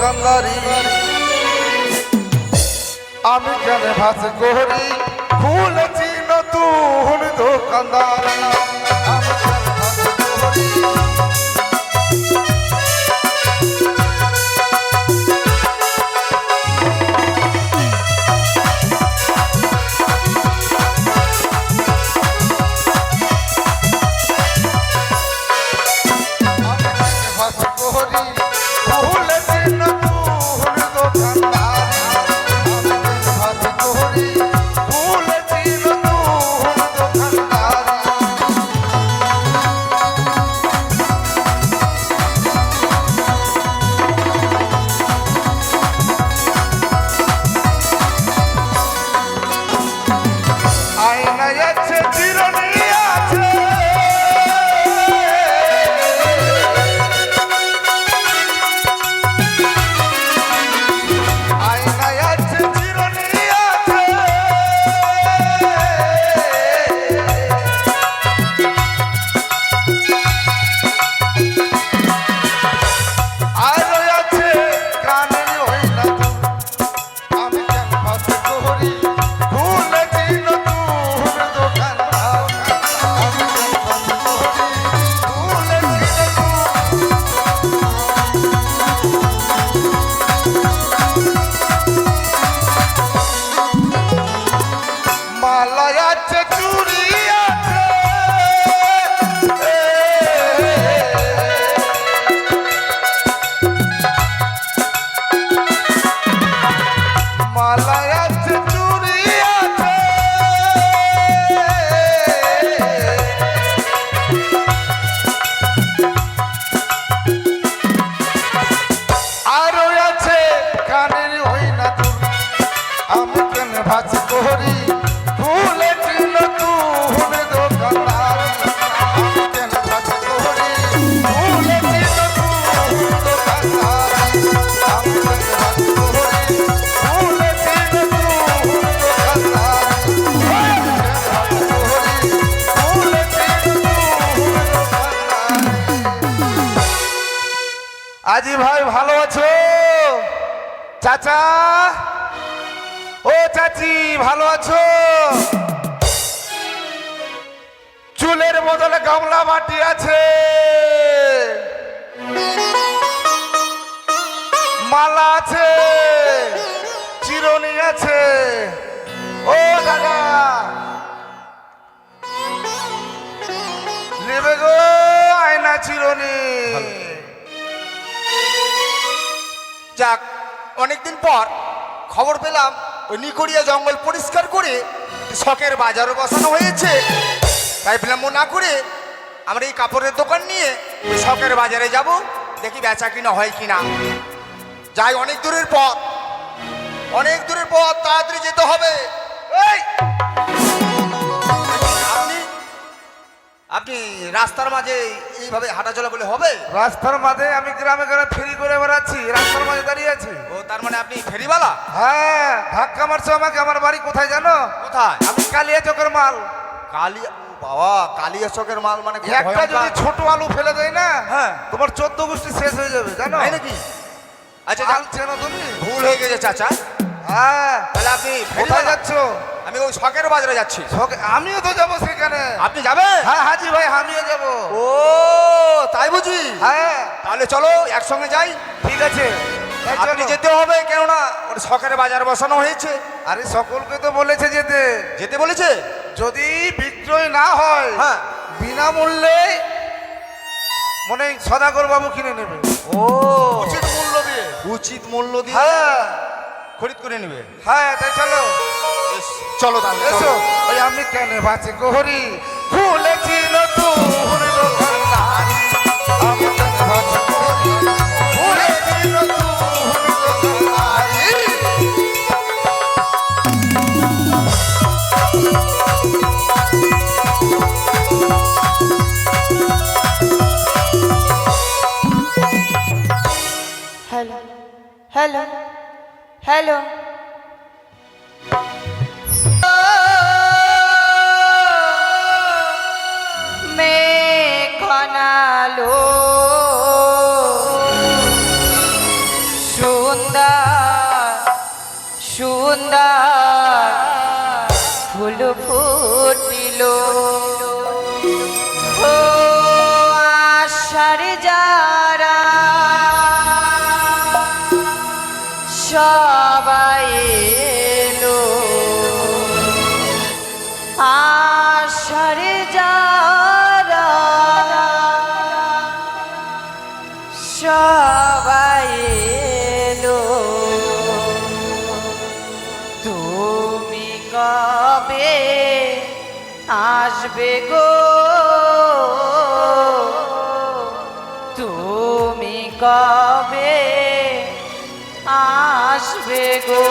কান্দারি আমি কেন ভাস করি? খুলেছি নতুন দোকানদারি। আমি আজি ভাই ভালো আছো? চাচা? ও চাচি, ভালো আছো? চুলের বদলে গামলা মাটি আছে। মালা আছে। চিরনি আছে। ও দাদা। নেবে গো আয়না চিরনি। যাক, অনেকদিন পর খবর পেলাম ওই নিকড়িয়া জঙ্গল পরিষ্কার করে শখের বাজারও বসানো হয়েছে। তাই বিলম্ব না করে আমরা এই কাপড়ের দোকান নিয়ে ওই শখের বাজারে যাব, দেখি বেচা কিনা হয় কিনা। যাই, অনেক দূরের পথ, অনেক দূরের পথ, তাড়াতাড়ি যেতে হবে। এই! আপনি রাস্তার মাঝে এইভাবে হাঁটাচলা করলে হবে? রাস্তার মাঝে আমি গ্রামে গ্রামে ফেরি করে বেড়াচ্ছি রাস্তার মাঝে দাঁড়িয়ে আছি। ও তার মানে আপনি ফেরিওয়ালা? হ্যাঁ ধাক্কা মারছো আমাকে আমার বাড়ি কোথায় জানো? কোথায়? আমি কালিয়া চকের মাল। কালিয়া বাবা কালিয়া চকের মাল মানে একটা যদি ছোট আলু ফেলে দেয় না হ্যাঁ। তোমার চোদ্দ গোষ্ঠী শেষ হয়ে যাবে জানো? তাই নাকি? আচ্ছা যাক, তুমি? ভুল হয়ে গেছে চাচা। হ্যাঁ। তাহলে আপনি কোথায়? যাচ্ছ? আমি ওই শখের বাজারে যাচ্ছি। আমিও তো যাব সেখানে। আপনি যাবেন? হ্যাঁ হাজি ভাই আমিও যাব। ও তাই বুঝি? হ্যাঁ। তাহলে চলো একসঙ্গে যাই। ঠিক আছে। আপনি যেতে হবে কেননা ওর শখের বাজার বসানো হয়েছে। আরে সকলকে তো বলেছে যেতে। যেতে বলেছে? যদি বিক্রয় না হয় হ্যাঁ। বিনামূল্যে মনে সদাগর বাবু কিনে নেবে। ও। উচিত মূল্য দিয়ে। উচিত মূল্য দিয়ে? হ্যাঁ। খরিদ করে নেবে। হ্যাঁ তাই চলো। চলো তাহলে এসো। ওই আমি কেন বাঁচে কোহরি খুলেছি हेलो মেঘনালো সুন্দর সুন্দর ফুল ফুটিল। ও আশার যারা কবে আসবে গো?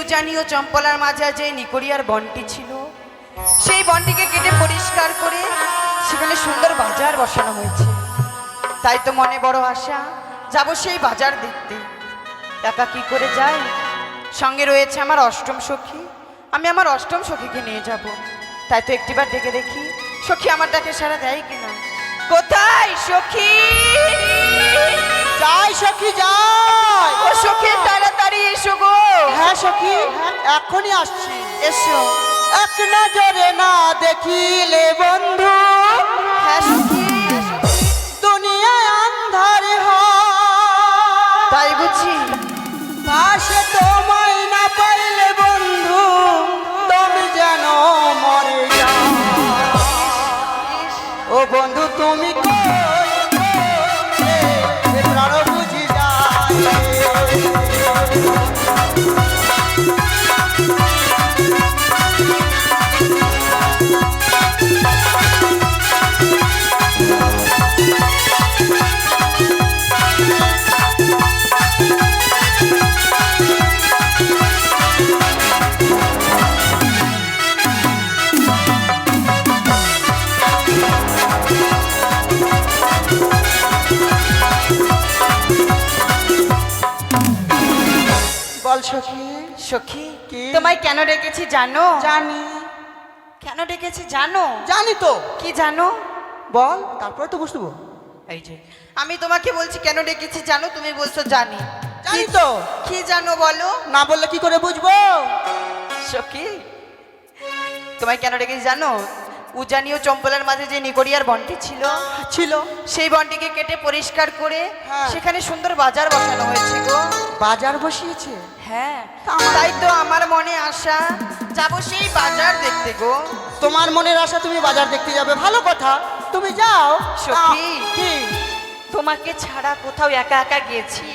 উজানি ও চম্পলার মাঝে যে নিকড়িয়ার বনটি ছিল। সেই বনটিকে কেটে পরিষ্কার করে সেখানে সুন্দর বাজার বসানো হয়েছে। তাই তো মনে বড় আশা যাব সেই বাজার দেখতে। একা কি করে যাই? সঙ্গে রয়েছে আমার অষ্টম সখী। আমি আমার অষ্টম সখীকে নিয়ে যাব। তাই তো একটিবার ডেকে দেখি সখী আমার ডাকে সারা দেয় কিনা। কোথায় সখী? যাই সখী যাই। ও সখী সখী এখনই আসছি এসো। এক নজরে না দেখিলে বন্ধু। হ্যাঁ দুনিয়ায় আন্ধার তাই বুঝি। পাশে তোমায় না পাইলে বন্ধু তুমি যেন মরে যাও ও বন্ধু তুমি কই তোমায় কেন ডেকেছি জানো? জানি। কেন ডেকেছি জানো? জানি তো। কি জানো? বল তারপরে তো বসবো এই যে আমি তোমাকে বলছি কেন ডেকেছি জানো? তুমি বলছো জানি। জানি তো। কি জানো বলো? না বললে কি করে বুঝব? সখী তোমায় কেন ডেকেছি জানো? উজানি ও চম্পলার মাঝে যে নিকড়িয়ার বনটি ছিল ছিল। সেই বনটিকে কেটে পরিষ্কার করে হ্যাঁ। সেখানে সুন্দর বাজার বসানো হয়েছে গো। বাজার বসিয়েছে? হ্যাঁ। তাই তো আমার মনে আশা যাব সেই বাজার দেখতে গো। তোমার মনের আশা তুমি বাজার দেখতে যাবে ভালো কথা। তুমি যাও। সখী। তোমাকে ছাড়া কোথাও একা একা গেছি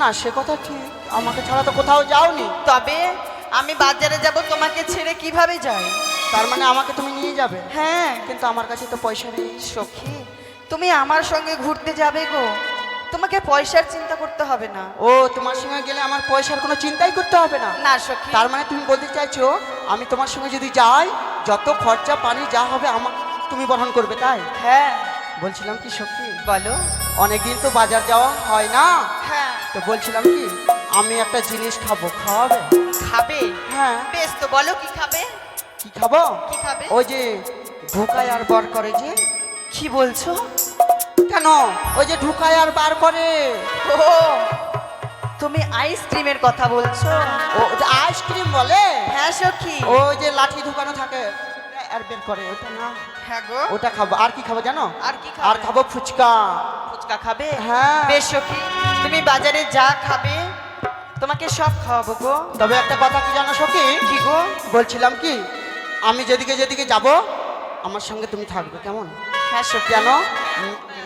না সে কথা ঠিক। আমাকে ছাড়া তো কোথাও যাওনি। তবে আমি বাজারে যাব তোমাকে ছেড়ে কীভাবে যাই? তার মানে আমাকে তুমি নিয়ে যাবে? হ্যাঁ। কিন্তু আমার কাছে তো পয়সা নেই। সখী তুমি আমার সঙ্গে ঘুরতে যাবে গো। তোমাকে পয়সার চিন্তা করতে হবে না। ও তোমার সঙ্গে গেলে আমার পয়সার কোনো চিন্তাই করতে হবে না। না সখী। তার মানে তুমি বলতে চাইছো আমি তোমার সঙ্গে যদি যাই যত খরচা পানি যা হবে আমার তুমি বহন করবে তাই? হ্যাঁ। বলছিলাম কি সত্যি বলো। অনেকদিন তো বাজার যাওয়া হয় না। হ্যাঁ। তো বলছিলাম কি আমি একটা জিনিস খাব খাওয়াবে? খাবে? হ্যাঁ। বেশ তো বলো কি খাবে? কি খাব? ওই যে ঢুকায় আর বার করে যে। কি বলছো? কেন? ওই যে ঢুকায় আর বার করে। ও তুমি আইসক্রিমের কথা বলছো। ও যে আইসক্রিম বলে? হ্যাঁ সখী। ওই যে লাঠি ঢুকানো থাকে। আর বের করে ওটা না। হ্যাঁ গো। ওটা খাব। আর কি খাব জানো? আর কি আর খাব ফুচকা। ফুচকা খাবে? হ্যাঁ। বেশ সখী। তুমি বাজারে যা খাবে তোমাকে সব খাওয়াবো গো। তবে একটা কথা কি জানো সখী? কি গো? বলছিলাম কি? আমি যেদিকে যেদিকে যাব আমার সঙ্গে তুমি থাকবে কেমন? হ্যাঁ সখী কেন?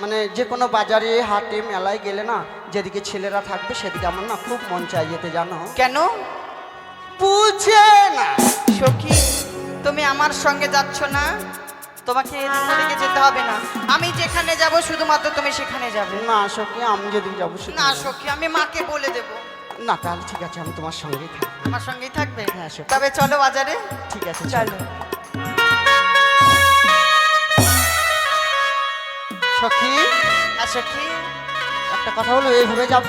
মানে যে কোনো বাজারে হাটে মেলায় গেলে না যেদিকে ছেলেরা থাকবে সেদিকে আমার না খুব মন চাই যেতে জানো? কেন? বুঝে না। সখী তুমি আমার সঙ্গে যাচ্ছ না? তোমাকে এদিক যেতে হবে না। আমি যেখানে যাব শুধুমাত্র তুমি সেখানে যাবে। না সখী আমি যেদিকে যাব না সখী আমি মাকে বলে দেব। না তাহলে ঠিক আছে আমি তোমার সঙ্গেই থাকব। আমার সঙ্গেই থাকবে? হ্যাঁ। তবে চলো বাজারে। ঠিক আছে চলো। সখী? হ্যাঁ সখী। একটা কথা হলো এইভাবে যাব?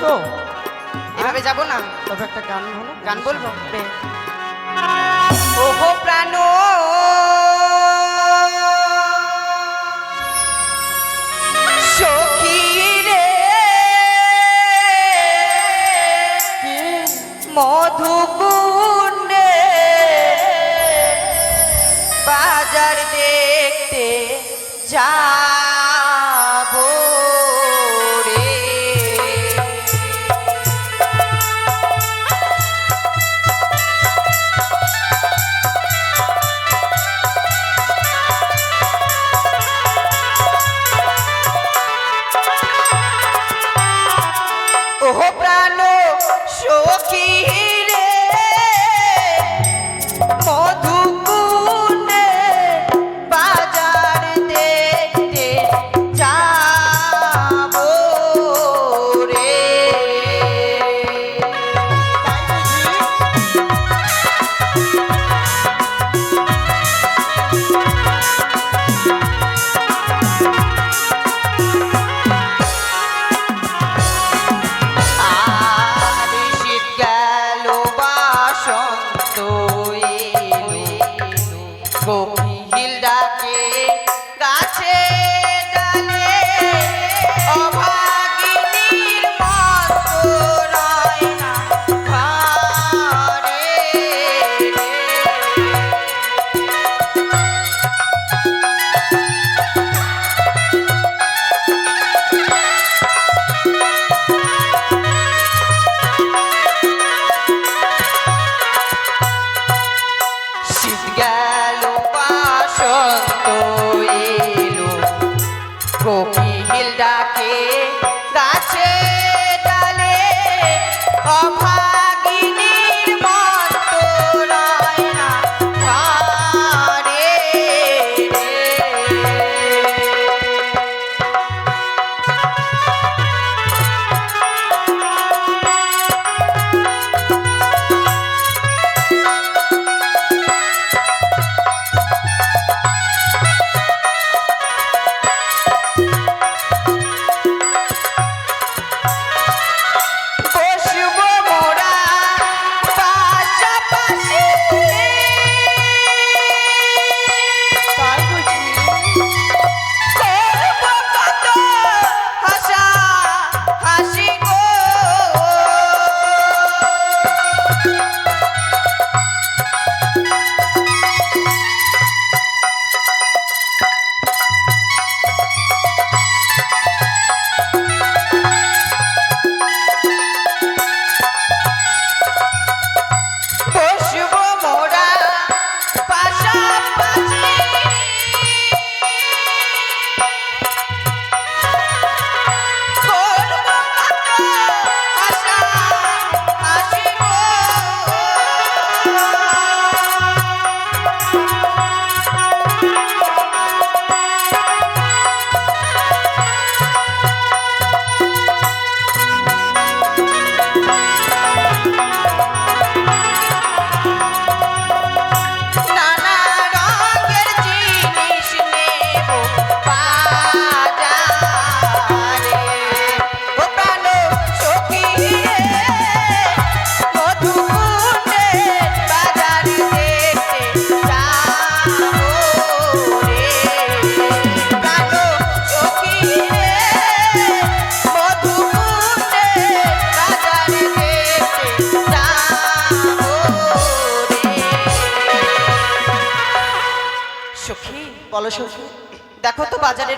এভাবে যাব না। তবে একটা গান হলো গান বলব? বেশ। ওহো প্রাণ! দেখতে যাব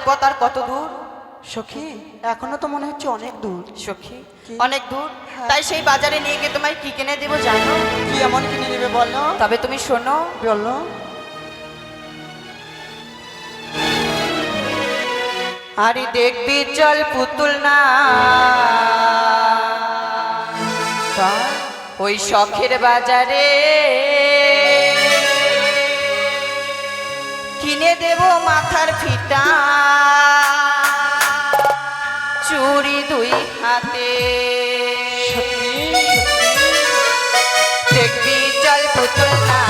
পথ আর কত দূর? সখী এখনও তো মনে হচ্ছে অনেক দূর। সখী অনেক দূর? হ্যাঁ। তাই সেই বাজারে নিয়ে গিয়ে তোমায় কি কিনে দেবো জানো? কি এমন কিনে নেবে বলো? তবে তুমি শোনো। বলো। আরে দেখবি চল পুতুল না। ওই শখের বাজারে কিনে দেব মাথার ফিটা। চুরি দুই হাতে। দেখবি চল পুতুল না